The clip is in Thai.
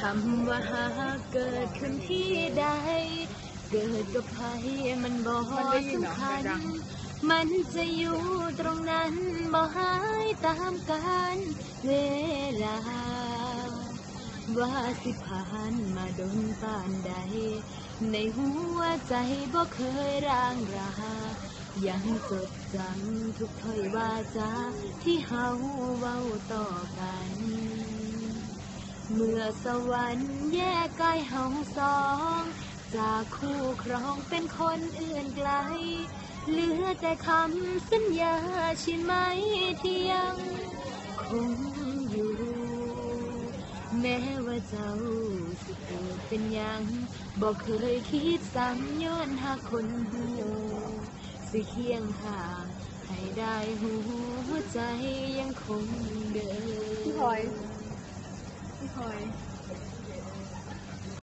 คำว่าหากเกิดขึ้นที่ใด เกิดกับใครมันบ่มันได้ยินเหรอสำคัญดังมันจะอยู่ตรงนั้นบ่หายตามกันเวลา ว่าสิผ่านมาดนปานใด ในหัวใจบ่เคยร่างรา ยังจดจำทุกถ้อยวาจาที่เฮาเว้าต่อกัน เมื่อสวรรค์แยกกายเฮาสอง จากคู่ครองเป็นคนอื่นไกล เหลือแต่คำสัญญาใช่ไหมที่ยังคงอยู่ แม้ว่าเจ้าสิเกิดเป็นยังบอกเคยคิดซ้ำย้อนหาคนหูสิเคียงห่างให้ได้หูหัวใจยังคงเดิมพี่พลอย Hi.